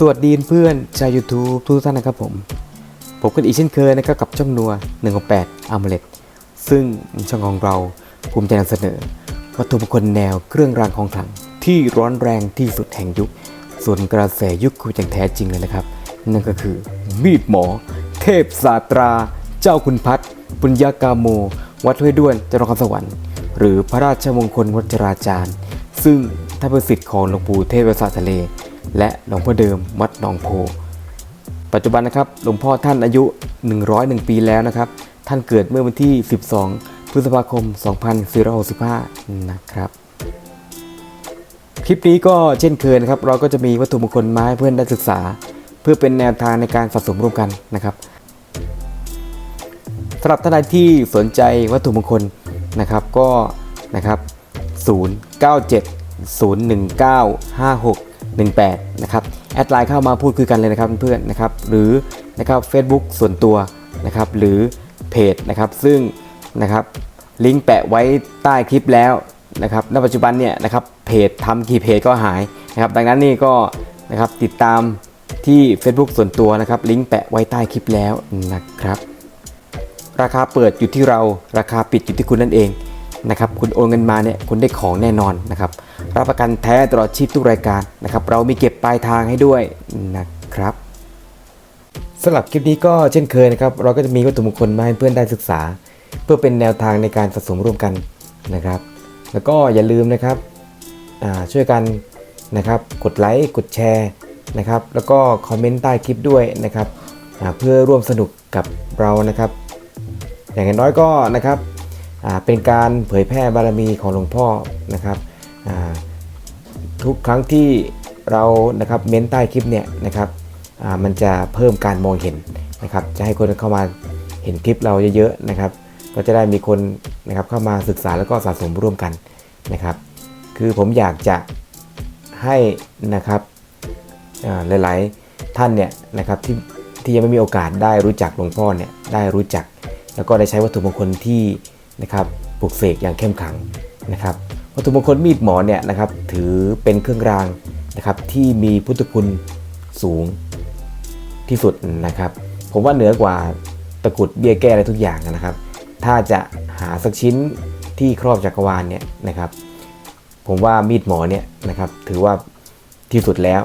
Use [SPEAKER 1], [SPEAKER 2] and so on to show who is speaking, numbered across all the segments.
[SPEAKER 1] สวัสดีเพื่อนชาว YouTube ทุกท่านนะครับผม ผมกันอีกเช่นเคยนะครับกับช่องนัว168 a m u l e t ซึ่งช่องของเราภูมิใจนำเสนอ วัตถุมงคลแนวเครื่องรางของขลัง ที่ร้อนแรงที่สุดแห่งยุค ส่วนกระแสยุคคืออย่างแท้จริงเลยนะครับ นั่นก็คือมีดหมอ เทพสาตรา เจ้าคุณพัฒน์ปุญญากาโม วัดห้วยด้วนจังหวัดนครสวรรค์หรือพระราชมงคลวัชราจารย์ ซึ่งท่านเป็นศิษย์ของหลวงปู่เทพประสาททะเล และหลวงพ่อเดิมวัดหนองโพ ปัจจุบันนะครับหลวงพ่อท่านอายุ 101 ปีแล้วนะครับ ท่านเกิดเมื่อวันที่ 12 พฤษภาคม 2465 นะครับคลิปนี้ก็เช่นเคยนะครับ เราก็จะมีวัตถุมงคลมาให้เพื่อนได้ศึกษา เพื่อเป็นแนวทางในการสะสมร่วมกันนะครับสำหรับท่านใดที่สนใจวัตถุมงคลนะครับก็นะครับ 097 019 18นะครับแอดไลน์เข้ามาพูดคุยกันเลยนะครับเพื่อนๆนะครับหรือนะครับ Facebook ส่วนตัวนะครับหรือเพจนะครับซึ่งนะครับลิงก์แปะไว้ใต้คลิปแล้วนะครับณปัจจุบันเนี่ยนะครับเพจทำกี่เพจก็หายนะครับดังนั้นนี่ก็นะครับติดตามที่ Facebook ส่วนตัวนะครับลิงก์แปะไว้ใต้คลิปแล้วนะครับราคาเปิดอยู่ที่เราราคาปิดอยู่ที่คุณนั่นเองนะครับคุณโอนเงินมาเนี่ยคุณได้ของแน่นอนนะครับ รับประกันแท้ตลอดชีพทุกรายการนะครับ เรามีเก็บปลายทางให้ด้วยนะครับสำหรับคลิปนี้ก็เช่นเคยนะครับ เราก็จะมีวัตถุมงคลมาให้เพื่อนได้ศึกษา เพื่อเป็นแนวทางในการสะสมร่วมกันนะครับ แล้วก็อย่าลืมนะครับช่วยกันนะครับกดไลค์กดแชร์นะครับ แล้วก็คอมเมนต์ใต้คลิปด้วยนะครับเพื่อร่วมสนุกกับเรานะครับ อย่างน้อยก็นะครับเป็นการเผยแพร่บารมีของหลวงพ่อนะครับ ทุกครั้งที่เรานะครับเม้นใต้คลิปเนี่ยนะครับมันจะเพิ่มการมองเห็นนะครับ จะให้คนเข้ามาเห็นคลิปเราเยอะๆนะครับ ก็จะได้มีคนนะครับเข้ามาศึกษาแล้วก็สะสมร่วมกันนะครับ คือผมอยากจะให้นะครับหลายๆท่านเนี่ยนะครับที่ที่ยังไม่มีโอกาสได้รู้จักหลวงพ่อเนี่ยได้รู้จัก แล้วก็ได้ใช้วัตถุมงคลที่นะครับปลุกเสกอย่างเข้มขังนะครับ วัตถุมงคลมีดหมอเนี่ยนะครับถือเป็นเครื่องรางนะครับที่มีพุทธคุณสูงที่สุดนะครับ ผมว่าเหนือกว่าตะกุดเบี้ยแก้อะไรทุกอย่างนะครับ ถ้าจะหาสักชิ้นที่ครอบจักรวาลเนี่ยนะครับ ผมว่ามีดหมอเนี่ยนะครับถือว่าที่สุดแล้ว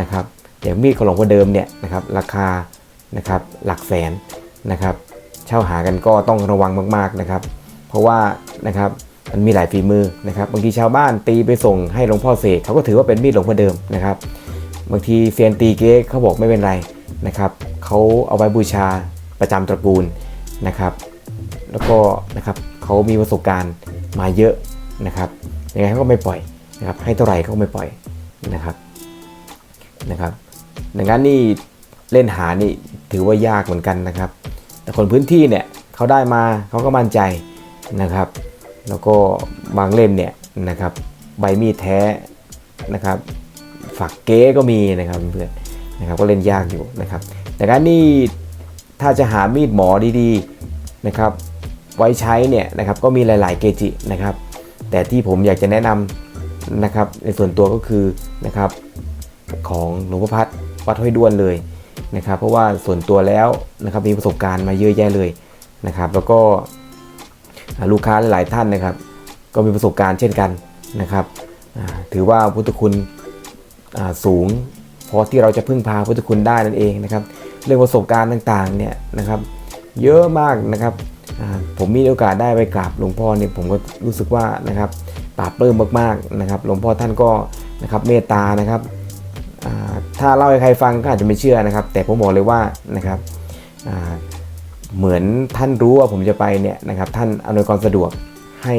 [SPEAKER 1] นะครับอย่างมีดของหลวงพ่อเดิมเนี่ยนะครับราคานะครับหลักแสนนะครับ เช่าหากันก็ต้องระวังมากๆนะครับ เพราะว่านะครับ มันมีหลายฝีมือนะครับบางทีชาวบ้านตีไปส่งให้หลวงพ่อเสกเขาก็ถือว่าเป็นมีดหลวงพ่อเดิมนะครับ บางทีเซียนตีเก๊เขาบอกไม่เป็นไรนะครับเขาเอาไว้บูชาประจำตระกูลนะครับ แล้วก็นะครับเขามีประสบการณ์มาเยอะนะครับยังไงเขาก็ไม่ปล่อยนะครับให้เท่าไหร่เขาก็ไม่ปล่อยนะครับนะครับดังนั้นนี่เล่นหานี่ถือว่ายากเหมือนกันนะครับ แต่คนพื้นที่เนี่ยเขาได้มาเขาก็มั่นใจนะครับ แล้วก็บางเล่มเนี่ยนะครับใบมีดแท้นะครับฝักเก๊ก็มีนะครับเพื่อนนะครับก็เล่นยากอยู่นะครับแต่การนี่ถ้าจะหามีดหมอดีๆนะครับไว้ใช้เนี่ยนะครับก็มีหลาย ๆ เกจินะครับ แต่ที่ผมอยากจะแนะนำนะครับในส่วนตัวก็คือนะครับของหลวงพ่อพัดวัดห้วยด้วนเลยนะครับ เพราะว่าส่วนตัวแล้วนะครับมีประสบการณ์มาเยอะแยะเลยนะครับ แล้วก็ ลูกค้าหลายท่านนะครับ ก็มีประสบการณ์เช่นกันนะครับ ถือว่าพุทธคุณสูงพอที่เราจะพึ่งพาพุทธคุณได้นั่นเองนะครับ เรื่องประสบการณ์ต่างๆเนี่ยนะครับเยอะมากนะครับผมมีโอกาสได้ไปกราบหลวงพ่อเนี่ยผมก็รู้สึกว่านะครับปลาบปลื้มมากๆนะครับ หลวงพ่อท่านก็นะครับเมตตานะครับถ้าเล่าให้ใครฟังก็อาจจะไม่เชื่อนะครับ แต่ผมบอกเลยว่านะครับ เหมือนท่านรู้ว่าผมจะไปเนี่ยนะครับท่านอำนวยความสะดวกให้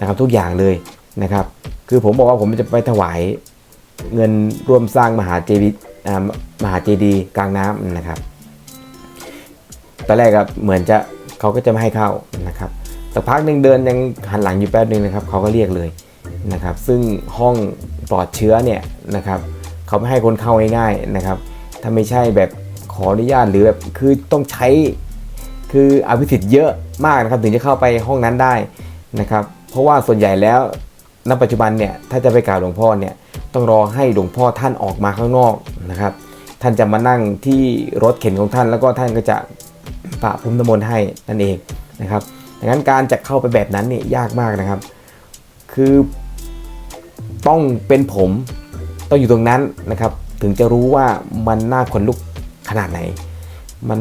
[SPEAKER 1] นะครับทุกอย่างเลยนะครับ คือผมบอกว่าผมจะไปถวายเงินร่วมสร้างมหาเจดีมหาเจดีกลางน้ำนะครับตอนแรกก็เหมือนจะเขาก็จะไม่ให้เข้านะครับสักพักหนึ่งเดินยังหันหลังอยู่แป๊บนึงนะครับเขาก็เรียกเลยนะครับ ซึ่งห้องปลอดเชื้อเนี่ยนะครับเขาไม่ให้คนเข้าง่ายๆนะครับ ถ้าไม่ใช่แบบ ขออนุญาตหรือแบบคือต้องใช้คืออภิสิทธิ์เยอะมากนะครับ ถึงจะเข้าไปห้องนั้นได้นะครับ เพราะว่าส่วนใหญ่แล้วณปัจจุบันเนี่ยถ้าจะไปกราบหลวงพ่อเนี่ยต้องรอให้หลวงพ่อท่านออกมาข้างนอกนะครับ ท่านจะมานั่งที่รถเข็นของท่าน แล้วก็ท่านก็จะปะพรมน้ำมนต์ให้นั่นเองนะครับดังนั้นการจะเข้าไปแบบนั้นเนี่ยยากมากนะครับ คือต้องเป็นผมต้องอยู่ตรงนั้นนะครับ ถึงจะรู้ว่ามันน่าขนลุก ขนาดไหน มัน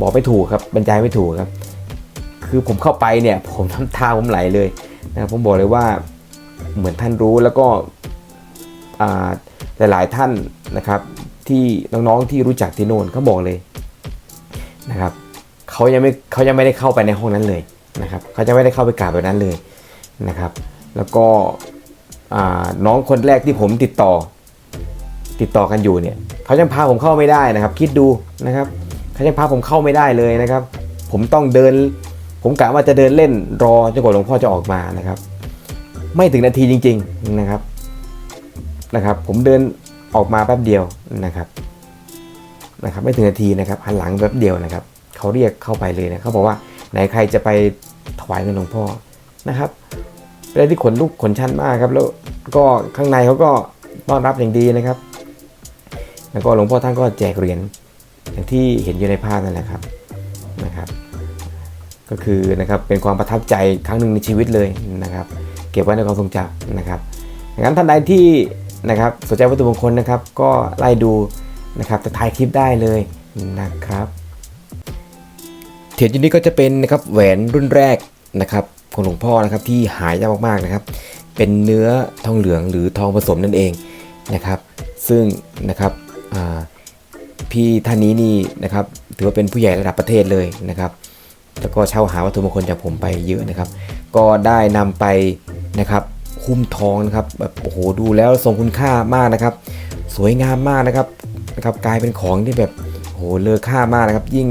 [SPEAKER 1] บอกไม่ถูกครับบรรยายไม่ถูกครับ คือผมเข้าไปเนี่ย ผมน้ำตาผมไหลเลยนะครับผมบอกเลยว่าเหมือนท่านรู้แล้วก็อ่าหลายๆท่านนะครับ ที่น้องๆที่รู้จักที่โน่นเขาบอกเลยนะครับเขายังไม่เขายังไม่ได้เข้าไปในห้องนั้นเลยนะครับเขาจะไม่ได้เข้าไปกราบแบบนั้นเลยนะครับ แล้วก็น้องคนแรกที่ผมติดต่อติดต่อกันอยู่เนี่ย เขายังพาผมเข้าไม่ได้นะครับ คิดดูนะครับเขายังพาผมเข้าไม่ได้เลยนะครับ ผมต้องเดิน ผมกะว่าจะเดินเล่นรอจนกว่าหลวงพ่อจะออกมานะครับ ไม่ถึงนาทีจริง ๆนะครับนะครับ ผมเดินออกมาแป๊บเดียวนะครับนะครับ ไม่ถึงนาทีนะครับหันหลังแป๊บเดียวนะครับเขาเรียกเข้าไปเลยนะเขาบอกว่าไหนใครจะไปถวายเงินหลวงพ่อนะครับเป็นอะไรที่ขนลุกขนชันมากครับ แล้วก็ข้างในเขาก็ต้อนรับอย่างดีนะครับ แล้วก็หลวงพ่อท่านก็แจกเหรียญอย่างที่เห็นอยู่ในภาพนั่นแหละครับนะครับก็คือนะครับเป็นความประทับใจครั้งหนึ่งในชีวิตเลยนะครับเก็บไว้ในความทรงจำนะครับดังนั้นท่านใดที่นะครับสนใจวัตถุมงคลนะครับ ก็ไล่ดูนะครับจะถ่ายคลิปได้เลยนะครับเทียนชิ้นนี้ก็จะเป็นนะครับแหวนรุ่นแรกนะครับของหลวงพ่อนะครับที่หายากมากๆนะครับ เป็นเนื้อทองเหลืองหรือทองผสมนั่นเองนะครับ ซึ่งนะครับ พี่ท่านนี้นี่นะครับถือว่าเป็นผู้ใหญ่ระดับประเทศเลยนะครับ แล้วก็เช่าหาวัตถุมงคลจากผมไปเยอะนะครับ ก็ได้นำไปนะครับหุ้มทองนะครับแบบโอ้โหดูแล้วทรงคุณค่ามากนะครับ สวยงามมากนะครับนะครับกลายเป็นของที่แบบโอ้โหเลอค่ามากนะครับ ยิ่ง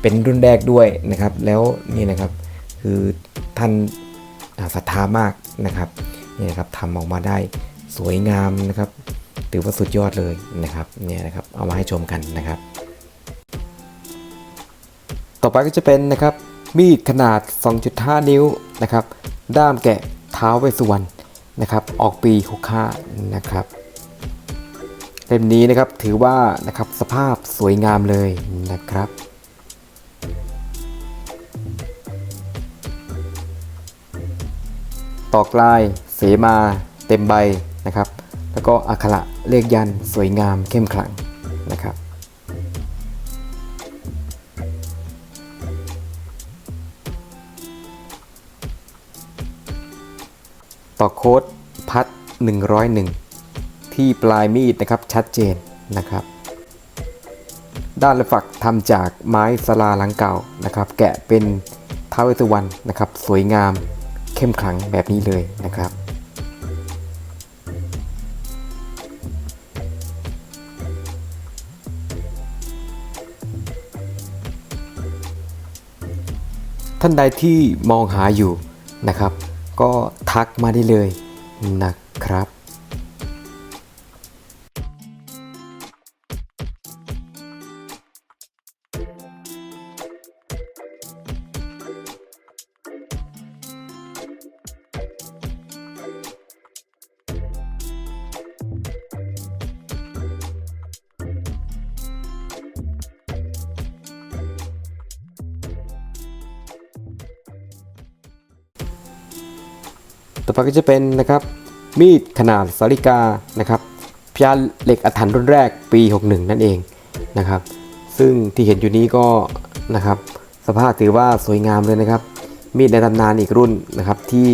[SPEAKER 1] เป็นรุ่นแรกด้วยนะครับ แล้วนี่นะครับคือท่านศรัทธามากนะครับนี่นะครับทำออกมาได้สวยงามนะครับ ถือว่าสุดยอดเลยนะครับเนี่ยนะครับเอามาให้ชมกันนะครับ ต่อไปก็จะเป็นนะครับมีดขนาด 2.5 นิ้วนะครับด้ามแกะเท้าเวสุวรรณนะครับออกปี65นะครับเล่มนี้นะครับถือว่านะครับสภาพสวยงามเลยนะครับตอกลายเสมาเต็มใบนะครับ แล้วก็อักขระเลขยันสวยงามเข้มขลังนะครับ ต่อโค้ดพัด 101 ที่ปลายมีดนะครับชัดเจนนะครับด้านละฝักทำจากไม้สลาหลังเก่านะครับ แกะเป็นท้าวเวสสุวรรณนะครับ สวยงามเข้มขลังแบบนี้เลยนะครับ ท่านใดที่มองหาอยู่นะครับ ก็ทักมาได้เลยนะครับ ต่อไปก็จะเป็นนะครับมีดขนาดสาริกานะครับพยานเหล็กอัฐันรุ่นแรกปี 61 นั่นเองนะครับ ซึ่งที่เห็นอยู่นี้ก็นะครับสภาพถือว่าสวยงามเลยนะครับ มีดในตำนานอีกรุ่นนะครับที่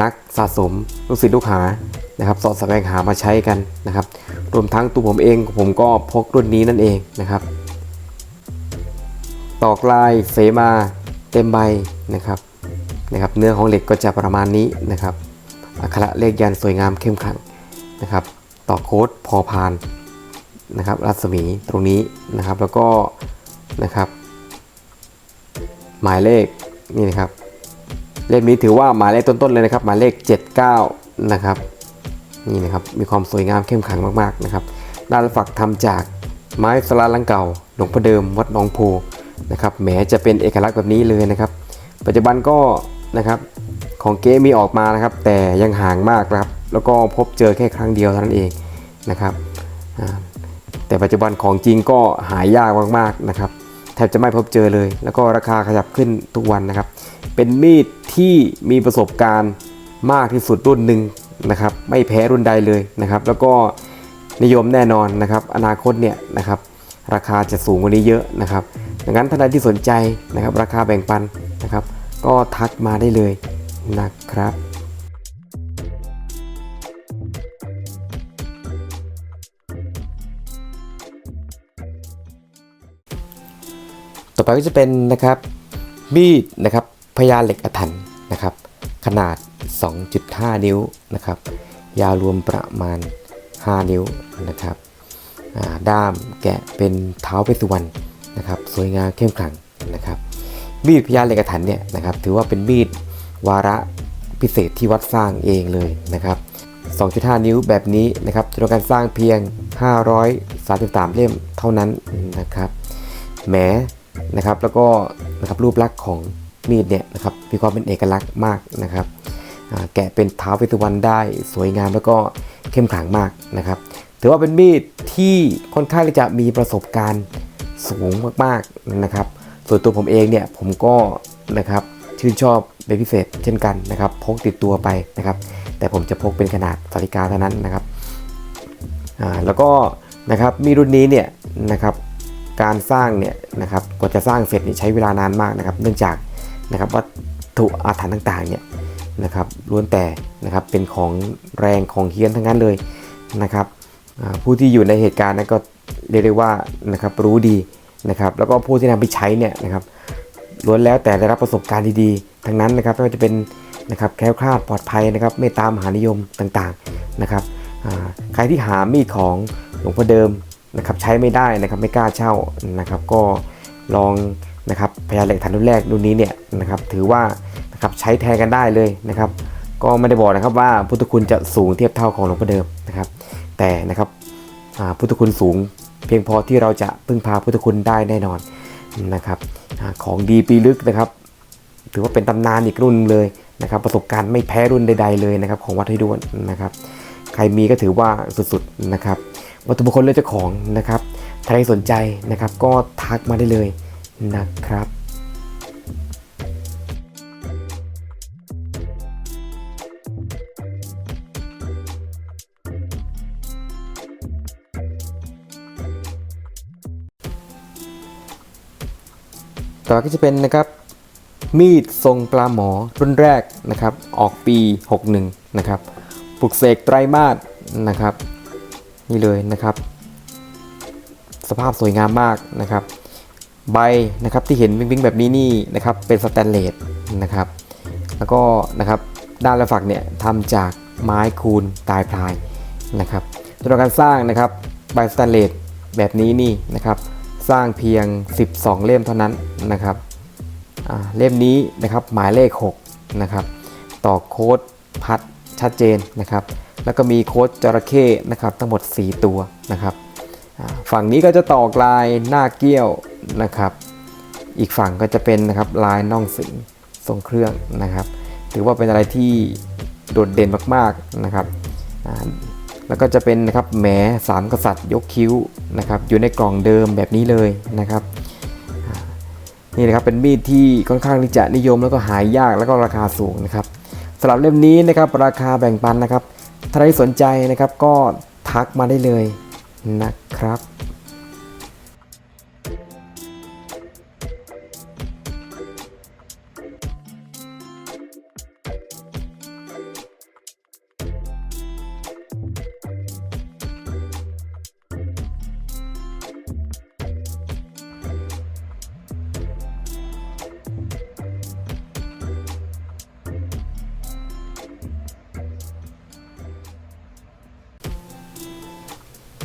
[SPEAKER 1] นักสะสมลูกศิษย์ลูกหานะครับสอดแสวงหามาใช้กันนะครับ รวมทั้งตัวผมเองผมก็พกรุ่นนี้นั่นเองนะครับตอกลายเสมาเต็มใบนะครับ นะครับเนื้อของเหล็กก็จะประมาณนี้นะครับอักขระเลขยันสวยงามเข้มขลังนะครับ ต่อโค้ดพอพานนะครับ รัศมีตรงนี้นะครับแล้วก็นะครับ หมายเลขนี่นะครับเลขนี้ถือว่าหมายเลขต้นๆเลยนะครับ หมายเลข 79 นะครับนี่นะครับมีความสวยงามเข้มขลังมากๆนะครับ ด้านฝักทำจากไม้สลาลังเก่าหลวงพ่อเดิมวัดหนองโพนะครับแหมจะเป็นเอกลักษณ์แบบนี้เลยนะครับ ปัจจุบันก็ นะครับ ของเก๊มีออกมานะครับ แต่ยังห่างมากครับ แล้วก็พบเจอแค่ครั้งเดียวเท่านั้นเองนะครับแต่ปัจจุบันของจริงก็หายากมากๆนะครับแทบจะไม่พบเจอเลย แล้วก็ราคาขยับขึ้นทุกวันนะครับ เป็นมีดที่มีประสบการณ์มากที่สุดรุ่นหนึ่งนะครับไม่แพ้รุ่นใดเลยนะครับ แล้วก็นิยมแน่นอนนะครับ อนาคตเนี่ยนะครับ ราคาจะสูงกว่านี้เยอะนะครับดังนั้นท่านใดที่สนใจนะครับ ราคาแบ่งปันนะครับ ก็ทักมาได้เลยนะครับต่อไปก็จะเป็นนะครับมีดนะครับพญาเหล็กอาถรรพ์นะครับ ขนาด 2.5 นิ้วนะครับ ยาวรวมประมาณ 5 นิ้วนะครับด้ามแกะเป็นเท้าเพชรสุวรรณนะครับ สวยงามเข้มขลังนะครับ มีดพญาเหล็กาถรรพ์เนี่ยนะครับถือว่าเป็นมีดวาระพิเศษที่วัดสร้างเองเลยนะครับ 2.5 นิ้วแบบนี้นะครับจำนวนการสร้างเพียง 533 เล่มเท่านั้นนะครับแหมนะครับแล้วก็นะครับรูปลักษณ์ของมีดเนี่ยนะครับมีความเป็นเอกลักษณ์มากนะครับแกะเป็นเท้าเวสสุวรรณได้สวยงามแล้วก็เข้มขลังมากนะครับ ถือว่าเป็นมีดที่ค่อนข้างที่จะมีประสบการณ์สูงมากๆนะครับ ส่วนตัวผมเองเนี่ยผมก็นะครับชื่นชอบเป็นพิเศษเช่นกันนะครับพกติดตัวไปนะครับ แต่ผมจะพกเป็นขนาดสาริกาเท่านั้นนะครับอ่าแล้วก็นะครับมีรุ่นนี้เนี่ยนะครับการสร้างเนี่ยนะครับกว่าจะสร้างเสร็จเนี่ยใช้เวลานานมากนะครับ เนื่องจากนะครับวัตถุอาถรรพ์ต่างๆเนี่ยนะครับล้วนแต่นะครับเป็นของแรงของเฮี้ยนทั้งนั้นเลยนะครับผู้ที่อยู่ในเหตุการณ์นั้นก็เรียกได้ว่านะครับรู้ดี นะครับแล้วก็ผู้ที่นำไปใช้เนี่ยนะครับล้วนแล้วแต่ได้รับประสบการณ์ดีๆ ทั้งนั้นนะครับไม่ว่าจะเป็นนะครับแคล้วคลาดปลอดภัยนะครับเมตตามหานิยมต่างๆนะครับใครที่หามีดของหลวงพ่อเดิมนะครับใช้ไม่ได้นะครับไม่กล้าเช่านะครับก็ลองนะครับพยาเหล็กฐานรุ่นแรกรุ่นนี้เนี่ยนะครับถือว่านะครับใช้แทนกันได้เลยนะครับก็ไม่ได้บอกนะครับว่าพุทธคุณจะสูงเทียบเท่าของหลวงพ่อเดิมนะครับแต่นะครับพุทธคุณสูง เพียงพอที่เราจะพึ่งพาพุทธคุณได้แน่นอนนะครับของดีปีลึกนะครับ ถือว่าเป็นตำนานอีกรุ่นหนึ่งเลยนะครับ ประสบการณ์ไม่แพ้รุ่นใด ๆเลยนะครับของวัดห้วยด้วนนะครับ ใครมีก็ถือว่าสุดๆนะครับ วัตถุมงคลเลือกเจ้าของนะครับใครสนใจนะครับก็ทักมาได้เลยนะครับ ต่อก็จะเป็นนะครับมีดทรงปลาหมอรุ่นแรกนะครับออกปี 61 นะครับปลุกเสกไตรมาสนะครับ นี่เลยนะครับ สภาพสวยงามมากนะครับ ใบนะครับที่เห็นวิ่งๆแบบนี้นี่นะครับเป็นสแตนเลสนะครับ แล้วก็นะครับด้านละฝักเนี่ยทำจากไม้คูนตายพลายนะครับจำนวการสร้างนะครับใบสแตนเลสแบบนี้นี่นะครับ สร้างเพียง 12 เล่มเท่านั้นนะครับเล่มนี้นะครับหมายเลข6นะครับต่อโค้ดพัดชัดเจนนะครับ แล้วก็มีโค้ดจระเข้นะครับทั้งหมด 4 ตัวนะครับฝั่งนี้ก็จะต่อกลายหน้าเกี้ยวนะครับ อีกฝั่งก็จะเป็นนะครับลายน่องสิงทรงเครื่องนะครับ ถือว่าเป็นอะไรที่โดดเด่นมากๆนะครับ แล้วก็จะเป็นนะครับแหมสามกษัตริย์ยกคิ้วนะครับอยู่ในกล่องเดิมแบบนี้เลยนะครับนี่นะครับเป็นมีดที่ค่อนข้างที่จะนิยมแล้วก็หายยากแล้วก็ราคาสูงนะครับสำหรับเล่มนี้นะครับราคาแบ่งปันนะครับถ้าใครสนใจนะครับก็ทักมาได้เลยนะครับ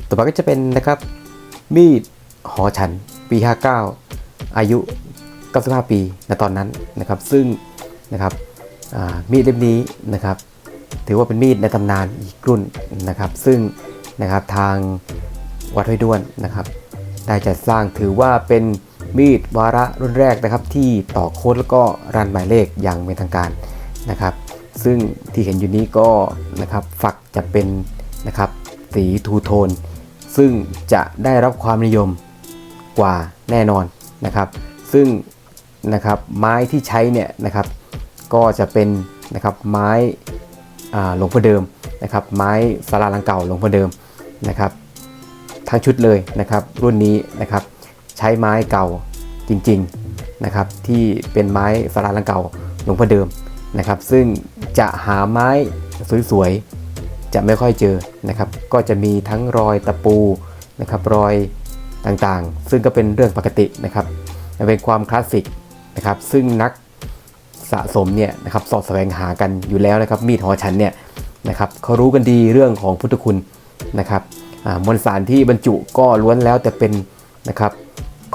[SPEAKER 1] ต่อไปก็จะเป็นนะครับมีดหอฉันปี 59 อายุ 95 ปีณตอนนั้นนะครับ ซึ่งนะครับมีดเล่มนี้นะครับ ถือว่าเป็นมีดในตำนานอีกรุ่นนะครับ ซึ่งนะครับทางวัดห้วยด้วนนะครับได้จัดสร้างถือว่าเป็นมีดวาระรุ่นแรกนะครับ ที่ต่อโค้ดแล้วก็รันหมายเลขอย่างเป็นทางการนะครับ ซึ่งที่เห็นอยู่นี้ก็นะครับฝักจะเป็นนะครับสีทูโทน ซึ่งจะได้รับความนิยมกว่าแน่นอนนะครับ ซึ่งนะครับไม้ที่ใช้เนี่ยนะครับก็จะเป็นนะครับไม้หลวงพ่อเดิมนะครับ ไม้สาราลังเก่าหลวงพ่อเดิมนะครับ ทั้งชุดเลยนะครับ รุ่นนี้นะครับใช้ไม้เก่าจริงๆนะครับ ที่เป็นไม้สาราลังเก่าหลวงพ่อเดิมนะครับ ซึ่งจะหาไม้สวยๆ จะไม่ค่อยเจอนะครับ ก็จะมีทั้งรอยตะปูนะครับรอยต่างๆ ซึ่งก็เป็นเรื่องปกตินะครับเป็นความคลาสสิกนะครับซึ่งนักสะสมเนี่ยนะครับสอดแสวงหากันอยู่แล้วนะครับ มีดหอฉันเนี่ยนะครับเขารู้กันดีเรื่องของพุทธคุณนะครับมวลสารที่บรรจุก็ล้วนแล้วแต่เป็นนะครับ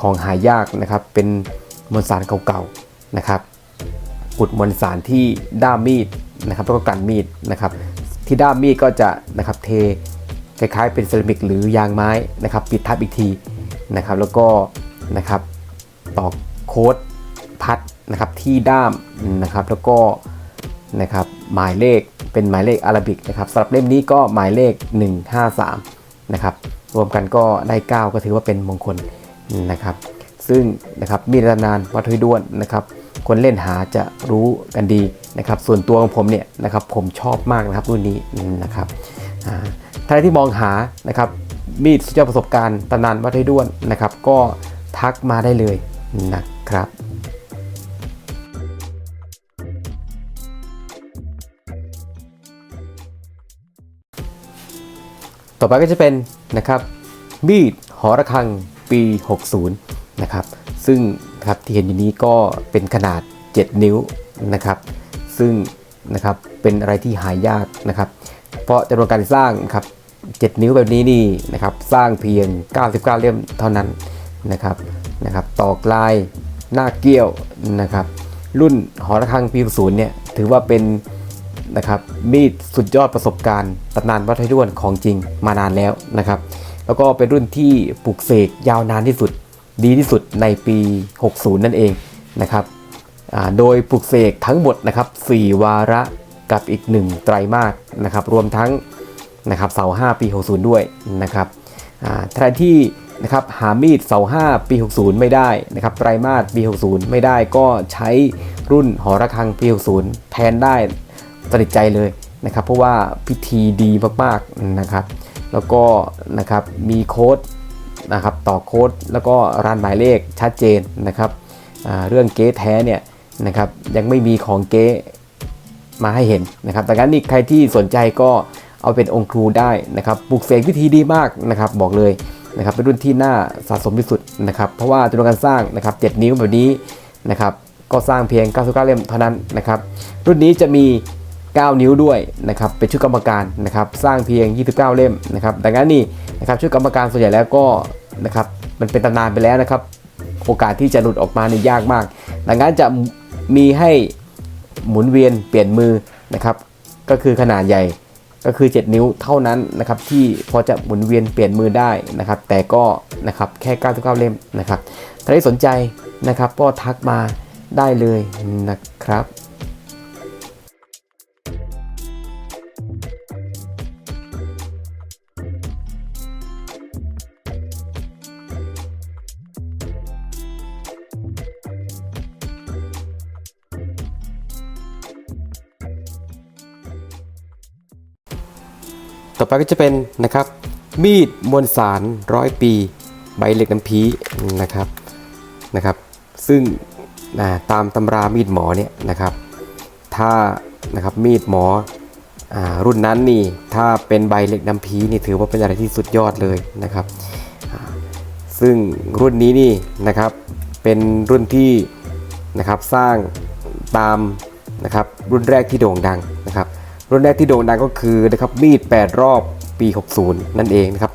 [SPEAKER 1] ของหายากนะครับเป็นมวลสารเก่าๆนะครับ กุดมวลสารที่ด้ามมีดนะครับแล้วก็กันมีดนะครับ ที่ด้ามมีดก็จะนะครับเทคล้ายๆเป็นเซรามิกหรือยางไม้นะครับปิดทับอีกทีนะครับแล้วก็นะครับตอกโค้ดพัดนะครับที่ด้ามนะครับแล้วก็นะครับหมายเลขเป็นหมายเลขอาราบิกนะครับสำหรับเล่มนี้ก็หมายเลข 153นะครับรวมกันก็ได้ 9 ก็ถือว่าเป็นมงคลนะครับ ซึ่งนะครับมีดตำนานวัดห้วยด้วนนะครับ คนเล่นหาจะรู้กันดีนะครับ ส่วนตัวของผมเนี่ยนะครับผมชอบมากนะครับรุ่นนี้นะครับท่านที่มองหานะครับมีดสุดยอดประสบการณ์ตำนานวัดห้ด้วนนะครับ ก็ทักมาได้เลยนะครับต่อไปก็จะเป็นนะครับมีดหอระฆังปี 60 นะครับ ซึ่ง ครับที่เห็นอยู่นี้ก็เป็นขนาด 7 นิ้วนะครับ ซึ่งนะครับเป็นอะไรที่หายากนะครับ เพราะจำนวนการสร้างครับ 7 นิ้วแบบนี้นี่นะครับสร้างเพียง 99 เล่มเท่านั้นนะครับนะครับตอกลายหน้าเกี้ยวนะครับ รุ่นหอระฆังปี60เนี่ยถือว่าเป็นนะครับมีดสุดยอดประสบการณ์ตำนานวัดไทยด้วนของจริงมานานแล้วนะครับ แล้วก็เป็นรุ่นที่ปลูกเสกยาวนานที่สุด ดีที่สุดในปี 60 นั่นเองนะครับโดยปลูกเสกทั้งหมดนะครับ 4 วาระกับอีก 1 ไตรมาสนะครับ รวมทั้งนะครับเสา5ปี 60 ด้วยนะครับอ่าใครที่นะครับหามีดเสา5ปี 60 ไม่ได้นะครับ ไตรมาสปี 60 ไม่ได้ก็ใช้รุ่นหอระฆังปี 60 แทนได้สนิทใจเลยนะครับ เพราะว่าพิธีดีมากๆนะครับ แล้วก็นะครับมีโค้ด นะครับต่อโค้ดแล้วก็ร้านหมายเลขชัดเจนนะครับเรื่องเก๊แท้เนี่ยนะครับยังไม่มีของเก๊มาให้เห็นนะครับดังนั้นนี่ใครที่สนใจก็เอาเป็นองค์ครูได้นะครับปลูกเสกวิธีดีมากนะครับบอกเลยนะครับเป็นรุ่นที่น่าสะสมที่สุดนะครับเพราะว่าจำนวนการสร้างนะครับ7นิ้วแบบนี้นะครับก็สร้างเพียง 99 เล่มเท่านั้นนะครับรุ่นนี้จะมี 9 นิ้วด้วยนะครับเป็นชุดกรรมการนะครับสร้างเพียง 29 เล่มนะครับดังนั้นนี่นะครับชุดกรรมการส่วนใหญ่แล้วก็นะครับมันเป็นตำนานไปแล้วนะครับโอกาสที่จะหลุดออกมานี่ยากมาก ดังนั้นจะมีให้หมุนเวียนเปลี่ยนมือนะครับก็คือขนาดใหญ่ก็คือ 7 นิ้วเท่านั้นนะครับที่พอจะหมุนเวียนเปลี่ยนมือได้นะครับแต่ก็นะครับแค่ 99 เล่มนะครับถ้าได้สนใจนะครับก็ทักมาได้เลยนะครับ ต่อไปก็จะเป็นนะครับมีดมวลสารร้อยปี ใบเหล็กน้ำพีนะครับนะครับ ซึ่งาตามตำรามีดหมอเนี่ยนะครับถ้านะครับมีดหมออรุ่นนั้นนี่ถ้าเป็นใบเหล็กน้ำพีนี่ถือว่าเป็นอะไรที่สุดยอดเลยนะครับ ซึ่งรุ่นนี้นี่นะครับเป็นรุ่นที่นะครับสร้างตามนะครับรุ่นแรกที่โด่งดัง รุ่นแรกที่โด่งดังก็คือนะครับมีด 8 รอบปี 60 นั่นเองนะครับ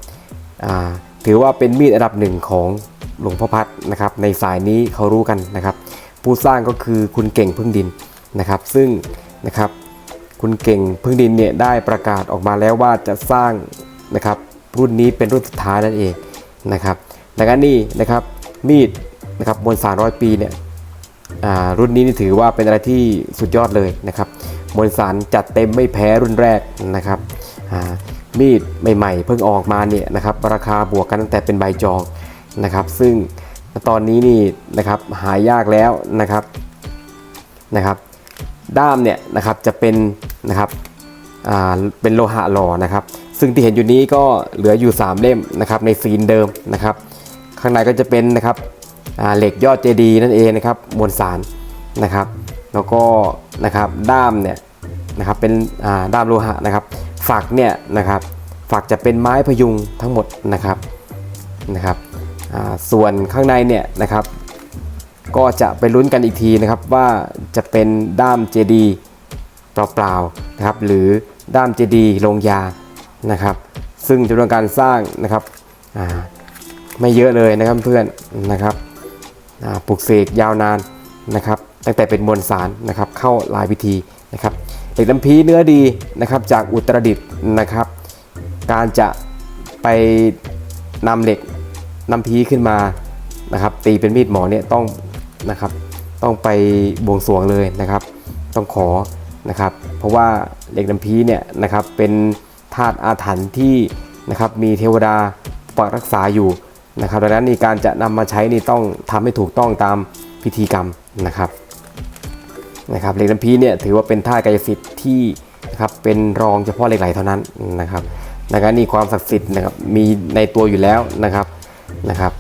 [SPEAKER 1] ถือว่าเป็นมีดอันดับหนึ่งของหลวงพ่อพัดนะครับในสายนี้เขารู้กันนะครับ ผู้สร้างก็คือคุณเก่งพึ่งดินนะครับ ซึ่งนะครับคุณเก่งพึ่งดินเนี่ยได้ประกาศออกมาแล้วว่าจะสร้างนะครับรุ่นนี้เป็นรุ่นสุดท้ายนั่นเองนะครับดังนั้นนี่นะครับมีดนะครับมวลสารร้อยปีเนี่ยรุ่นนี้นี่ถือว่าเป็นอะไรที่สุดยอดเลยนะครับ มวลสารจัดเต็มไม่แพ้รุ่นแรกนะครับมีดใหม่ๆ เพิ่งออกมาเนี่ยนะครับราคาบวกกันตั้งแต่เป็นใบจองนะครับซึ่งตอนนี้นี่นะครับหายากแล้วนะครับนะครับด้ามเนี่ยนะครับจะเป็นนะครับอ่าเป็นโลหะหล่อนะครับ ซึ่งที่เห็นอยู่นี้ก็เหลืออยู่ 3 เล่มนะครับในซีนเดิมนะครับข้างในก็จะเป็นนะครับอ่าเหล็กยอดเจดีย์นั่นเองนะครับมวลสารนะครับ แล้วก็นะครับด้ามเนี่ยนะครับเป็นด้ามโลหะนะครับ ฝักเนี่ยนะครับฝักจะเป็นไม้พยุงทั้งหมดนะครับนะครับส่วนข้างในเนี่ยนะครับ ก็จะไปลุ้นกันอีกทีนะครับว่าจะเป็นด้ามเจดีเปล่าๆนะครับ หรือด้ามเจดีลงยานะครับ ซึ่งจำนวนการสร้างนะครับไม่เยอะเลยนะครับเพื่อนนะครับปลูกเสกยาวนานนะครับ ตั้งแต่เป็นมวลสารนะครับเข้าลายพิธีนะครับเหล็กน้ำพีเนื้อดีนะครับจากอุตรดิตถ์นะครับ การจะไปนำเหล็กน้ำพีขึ้นมานะครับ ตีเป็นมีดหมอเนี่ยต้องนะครับต้องไปบวงสรวงเลยนะครับ ต้องขอนะครับ เพราะว่าเหล็กน้ำพีเนี่ยนะครับเป็นธาตุอาถรรพ์ที่นะครับมีเทวดาปกปักรักษาอยู่นะครับดังนั้นนี่การจะนำมาใช้นี่ต้องทำให้ถูกต้องตามพิธีกรรมนะครับ นะครับเหล็กน้ำพีเนี่ยถือว่าเป็นท่ากายสิทธิ์ที่นะครับเป็นรองเฉพาะเหล็กไหลเท่านั้นนะครับดังนั้นนี่ความศักดิ์สิทธิ์นะครับมีในตัวอยู่แล้วนะครับนะครับ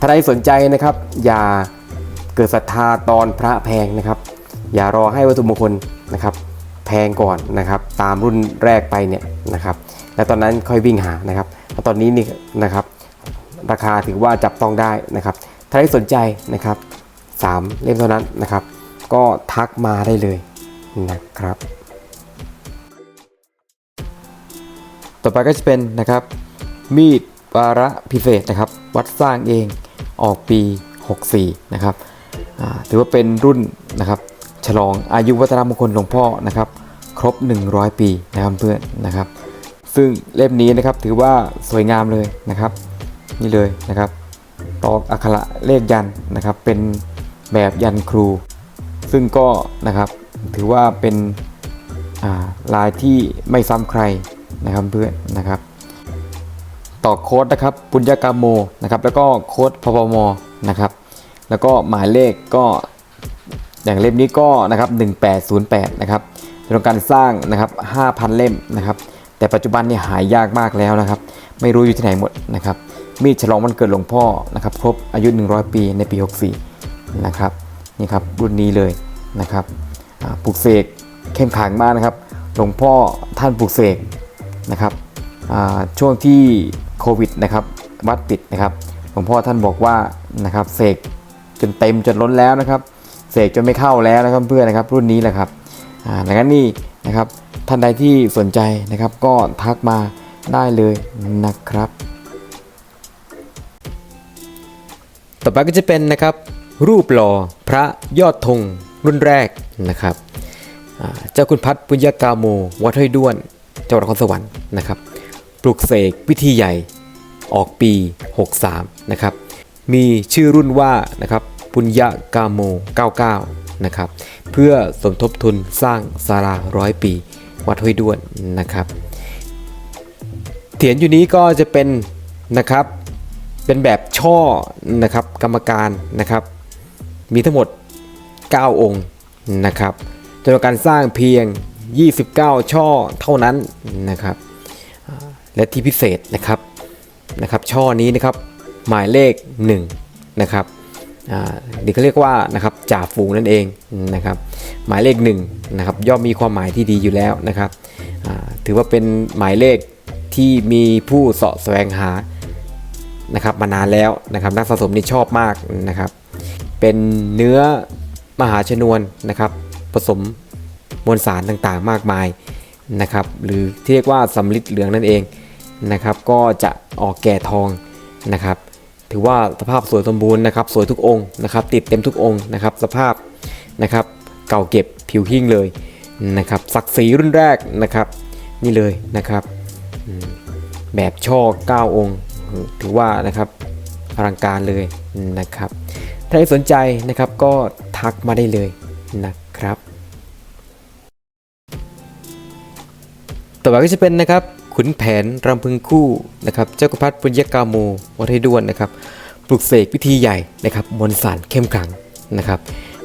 [SPEAKER 1] ถ้าใครสนใจนะครับอย่าเกิดศรัทธาตอนพระแพงนะครับ อย่ารอให้วัตถุมงคลนะครับแพงก่อนนะครับ ตามรุ่นแรกไปเนี่ยนะครับแล้วตอนนั้นค่อยวิ่งหานะครับแล้วตอนนี้นี่นะครับราคาถือว่าจับต้องได้นะครับ ถ้าใครสนใจนะครับสามเล่มเท่านั้นนะครับ ก็ทักมาได้เลยนะครับ ต่อไปก็จะเป็นนะครับ มีดวาระพิเศษนะครับ วัดสร้างเองออกปี 64 นะครับถือว่าเป็นรุ่นนะครับฉลองอายุวัฒนมงคลหลวงพ่อนะครับ ครบ 100 ปีนะครับเพื่อนนะครับ ซึ่งเล่มนี้นะครับถือว่าสวยงามเลยนะครับ นี่เลยนะครับตอกอักขระเลขยันนะครับ เป็นแบบยันครู ซึ่งก็นะครับถือว่าเป็นลายที่ไม่ซ้ำใครนะครับเพื่อนนะครับ ต่อโค้ดนะครับปุญญากามโมนะครับแล้วก็โค้ดพปมนะครับแล้วก็หมายเลขก็อย่างเล่มนี้ก็นะครับ1808นะครับจำนวนการสร้างนะครับ5,000 เล่มนะครับ แต่ปัจจุบันนี่หายยากมากแล้วนะครับ ไม่รู้อยู่ที่ไหนหมดนะครับมีดฉลองวันเกิดหลวงพ่อนะครับครบอายุ 100 ปีในปี 64 นะครับ นี่ครับรุ่นนี้เลยนะครับปลูกเสกเข้มขังมากนะครับหลวงพ่อท่านปลูกเสกนะครับช่วงที่โควิดนะครับวัดปิดนะครับหลวงพ่อท่านบอกว่านะครับเสกจนเต็มจนล้นแล้วนะครับเสกจนไม่เข้าแล้วนะครับเพื่อนนะครับรุ่นนี้แหละครับดังนั้นนี่นะครับท่านใดที่สนใจนะครับก็ทักมาได้เลยนะครับ ต่อไปก็จะเป็นนะครับรูปหล่อ ระยอดธงรุ่นแรกนะครับเจ้าคุณพัฒน์ปุญญากาโมวัดห้วยด้วนจังหวัดนครสวรรค์นะครับปลุกเสกพิธีใหญ่ออกปี 63 นะครับ มีชื่อรุ่นว่านะครับปุญญากาโม 99 นะครับ เพื่อสมทบทุนสร้างศาลาร้อยปี วัดห้วยด้วนนะครับเถียนอยู่นี้ก็จะเป็นนะครับเป็นแบบช่อนะครับกรรมการนะครับ มีทั้งหมด 9 องค์นะครับจำนวนการสร้างเพียง 29 ช่อเท่านั้นนะครับและที่พิเศษนะครับนะครับ ช่อนี้นะครับหมายเลข 1 นะครับนี่เขาเรียกว่านะครับจ่าฝูงนั่นเองนะครับหมายเลข1นะครับย่อมมีความหมายที่ดีอยู่แล้วนะครับถือว่าเป็นหมายเลขที่มีผู้เสาะแสวงหานะครับมานานแล้วนะครับนักสะสมนี่ชอบมากนะครับ เป็นเนื้อมหาชนวนนะครับ ผสมมวลสารต่างๆ มากมายนะครับ หรือที่เรียกว่าสำลิดเหลืองนั่นเองนะครับ ก็จะออกแก่ทองนะครับ ถือว่าสภาพสวยสมบูรณ์นะครับสวยทุกองค์นะครับ ติดเต็มทุกองค์นะครับ สภาพนะครับเก่าเก็บผิวหิ้งเลยนะครับศักดิ์ศรีรุ่นแรกนะครับ นี่เลยนะครับ แบบช่อ 9 องค์ ถือว่านะครับอลังการเลยนะครับาใครสนใจนะครับก็ทักมาได้เลยนะครับ ต่อไปก็จะเป็นนะครับขุนแผนรำพึงคู่นะครับ เจ้ากพัฒปุญญกาโมวัดให้ด้วนนะครับ ปลุกเสกพิธีใหญ่นะครับมนสารเข้มขลังนะครับ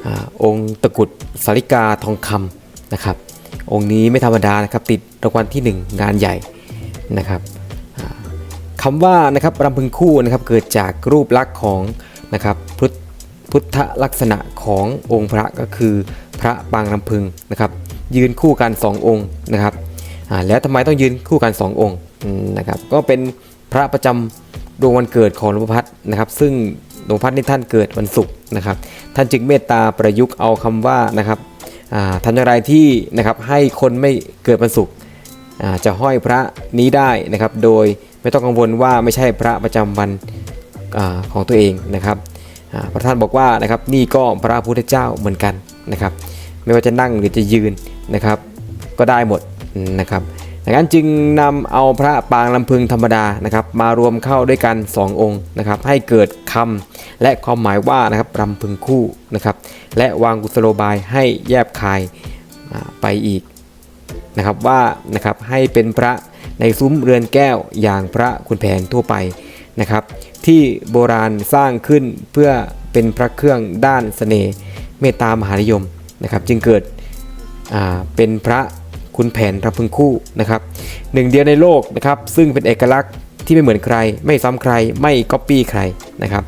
[SPEAKER 1] อองค์ตะกุดสาริกาทองคำนะครับ องค์นี้ไม่ธรรมดานะครับติดรางวัลที่ 1 งานใหญ่นะครับคำว่านะครับรำพึงคู่นะครับเกิดจากรูปลักษณ์ของนะครับพุทธ พุทธลักษณะขององค์พระก็คือพระปางรำพึงนะครับ ยืนคู่กันสององค์นะครับแล้วทำไมต้องยืนคู่กันสององค์นะครับ ก็เป็นพระประจำดวงวันเกิดของหลวงพ่อพัดนะครับ ซึ่งหลวงพ่อพัดนี่ท่านเกิดวันศุกร์นะครับ ท่านจึงเมตตาประยุกต์เอาคำว่านะครับอ่าทำอย่างไรที่นะครับให้คนไม่เกิดวันศุกร์จะห้อยพระนี้ได้นะครับ โดยไม่ต้องกังวลว่าไม่ใช่พระประจำวันอของตัวเองนะครับ พระท่านบอกว่านะครับนี่ก็พระพุทธเจ้าเหมือนกันนะครับไม่ว่าจะนั่งหรือจะยืนนะครับ ก็ได้หมดนะครับดังนั้นจึงนำเอาพระปางลำพึงธรรมดานะครับ มารวมเข้าด้วยกัน 2 องค์นะครับ ให้เกิดคำและความหมายว่านะครับรำพึงคู่นะครับ และวางกุศโลบายให้แยบคายไปอีกนะครับว่านะครับให้เป็นพระในซุ้มเรือนแก้วอย่างพระคุณแผนทั่วไป นะครับที่โบราณสร้างขึ้นเพื่อเป็นพระเครื่องด้านเสน่ห์เมตตามหานิยมนะครับจึงเกิดเป็นพระคุณแผนรำพึงคู่นะครับหนึ่งเดียวในโลกนะครับซึ่งเป็นเอกลักษณ์ที่ไม่เหมือนใคร ไม่ซ้ำใครไม่ก๊อปปี้ใครนะครับ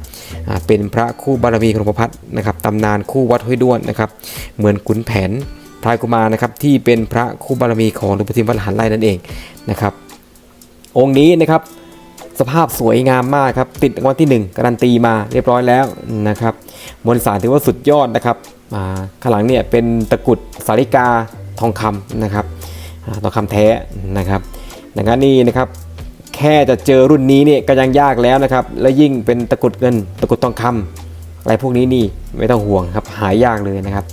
[SPEAKER 1] เป็นพระคู่บารมีของพ่อพัดนะครับตำนานคู่วัดห้วยด้วนนะครับเหมือนขุนแผนพลายกุมารนะครับที่เป็นพระคู่บารมีของหลวงพ่อทิมวัดหันไร่นั่นเองนะครับองค์นี้นะครับ สภาพสวยงามมากครับ ติดรางวัลที่ 1 การันตีมาเรียบร้อยแล้วนะครับมวลสารถือว่าสุดยอดนะครับข้างหลังเนี่ยเป็นตะกุดสาริกาทองคำนะครับทองคำแท้นะครับดังนั้นนี่นะครับแค่จะเจอรุ่นนี้เนี่ยก็ยังยากแล้วนะครับแล้วยิ่งเป็นตะกุดเงินตะกุดทองคำอะไรพวกนี้นี่ไม่ต้องห่วงครับหายากเลยนะครับ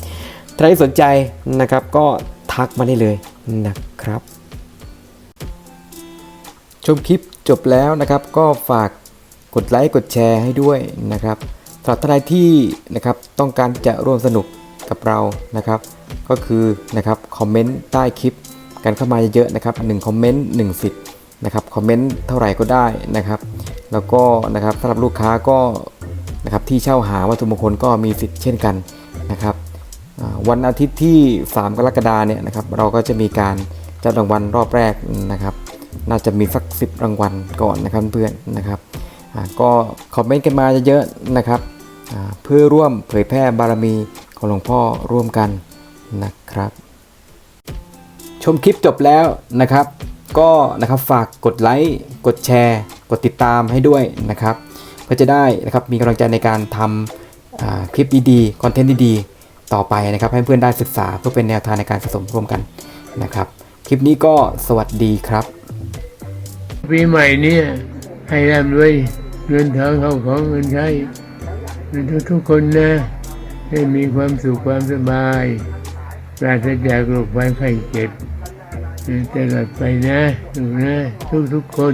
[SPEAKER 1] ถ้าใครสนใจนะครับก็ทักมาได้เลยนะครับ ชมคลิป จบแล้วนะครับก็ฝากกดไลค์กดแชร์ให้ด้วยนะครับสำหรับท่านใดที่นะครับต้องการจะร่วมสนุกกับเรานะครับ ก็คือนะครับคอมเมนต์ใต้คลิปกันเข้ามาเยอะๆนะครับ1คอมเมนต์1สิทธิ์นะครับคอมเมนต์เท่าไหร่ก็ได้นะครับ แล้วก็นะครับสำหรับลูกค้าก็นะครับที่เช่าหาวัตถุมงคลก็มีสิทธิ์เช่นกันนะครับวันอาทิตย์ที่ 3 กรกฎาเนี่ยนะครับเราก็จะมีการจับรางวัลรอบแรกนะครับ น่าจะมีสัก10รางวัลก่อนนะครับเพื่อนนะครับก็คอมเมนต์กันมาเยอะๆนะครับเพื่อร่วมเผยแพร่บารมีของหลวงพ่อร่วมกันนะครับ ชมคลิปจบแล้วนะครับ ก็นะครับฝากกดไลค์กดแชร์ กดติดตามให้ด้วยนะครับ เพื่อจะได้นะครับมีกำลังใจในการทำคลิปดีๆคอนเทนต์ดีๆ ต่อไปนะครับให้เพื่อนได้ศึกษาเพื่อเป็นแนวทางในการสะสมร่วมกันนะครับ คลิปนี้ก็สวัสดีครับ
[SPEAKER 2] ปีใหม่เนี่ยให้ร่ำรวยเงินทองเข้าของเงินใช้ทุกทุกๆคนนะให้มีความสุขความสบายปราศจากโรคภัยไข้เจ็บตลอดไปนะถูกนะทุกทุกๆคน